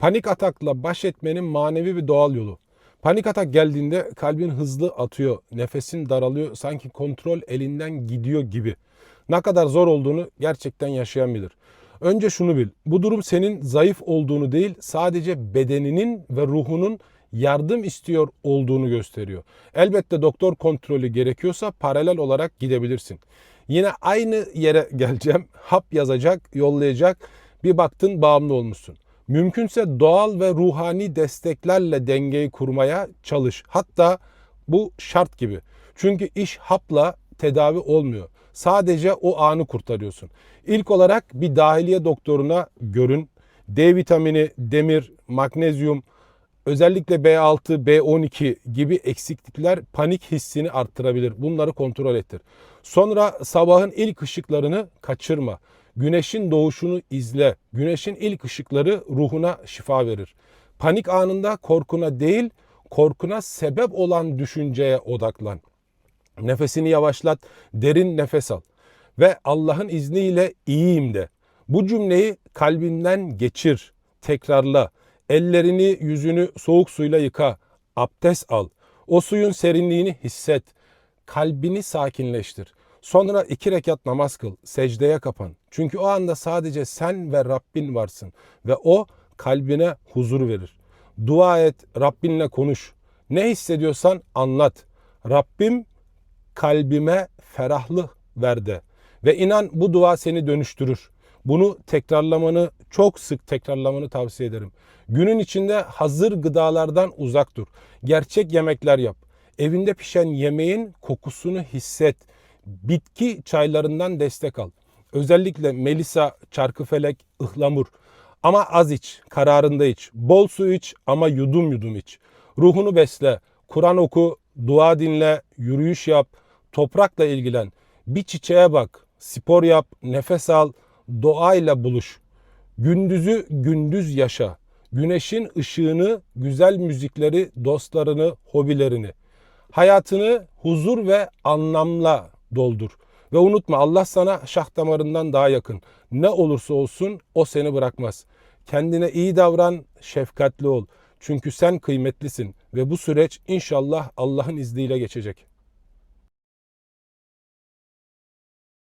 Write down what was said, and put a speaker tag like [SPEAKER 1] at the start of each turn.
[SPEAKER 1] Panik atakla baş etmenin manevi bir doğal yolu. Panik atak geldiğinde kalbin hızlı atıyor, nefesin daralıyor, sanki kontrol elinden gidiyor gibi. Ne kadar zor olduğunu gerçekten yaşayan bilir. Önce şunu bil. Bu durum senin zayıf olduğunu değil, sadece bedeninin ve ruhunun yardım istiyor olduğunu gösteriyor. Elbette doktor kontrolü gerekiyorsa paralel olarak gidebilirsin. Yine aynı yere geleceğim. Hap yazacak, yollayacak. Bir baktın bağımlı olmuşsun. Mümkünse doğal ve ruhani desteklerle dengeyi kurmaya çalış. Hatta bu şart gibi. Çünkü iş hapla tedavi olmuyor. Sadece o anı kurtarıyorsun. İlk olarak bir dahiliye doktoruna görün. D vitamini, demir, magnezyum, özellikle B6, B12 gibi eksiklikler panik hissini arttırabilir. Bunları kontrol ettir. Sonra sabahın ilk ışıklarını kaçırma. Güneşin doğuşunu izle. Güneşin ilk ışıkları ruhuna şifa verir. Panik anında korkuna değil, korkuna sebep olan düşünceye odaklan. Nefesini yavaşlat, derin nefes al ve Allah'ın izniyle iyiyim de. Bu cümleyi kalbinden geçir, tekrarla. Ellerini, yüzünü soğuk suyla yıka, abdest al. O suyun serinliğini hisset. Kalbini sakinleştir. Sonra iki rekat namaz kıl, secdeye kapan. Çünkü o anda sadece sen ve Rabbin varsın ve o kalbine huzur verir. Dua et, Rabbinle konuş. Ne hissediyorsan anlat. Rabbim kalbime ferahlık ver de. Ve inan bu dua seni dönüştürür. Bunu tekrarlamanı, çok sık tekrarlamanı tavsiye ederim. Günün içinde hazır gıdalardan uzak dur. Gerçek yemekler yap. Evinde pişen yemeğin kokusunu hisset. Bitki çaylarından destek al. Özellikle melisa, çarkıfelek, ıhlamur. Ama az iç, kararında iç. Bol su iç ama yudum yudum iç. Ruhunu besle. Kur'an oku, dua dinle, yürüyüş yap, toprakla ilgilen. Bir çiçeğe bak, spor yap, nefes al, doğayla buluş. Gündüzü gündüz yaşa. Güneşin ışığını, güzel müzikleri, dostlarını, hobilerini. Hayatını huzur ve anlamla doldur. Ve unutma Allah sana şah damarından daha yakın. Ne olursa olsun o seni bırakmaz. Kendine iyi davran, şefkatli ol. Çünkü sen kıymetlisin ve bu süreç inşallah Allah'ın izniyle geçecek.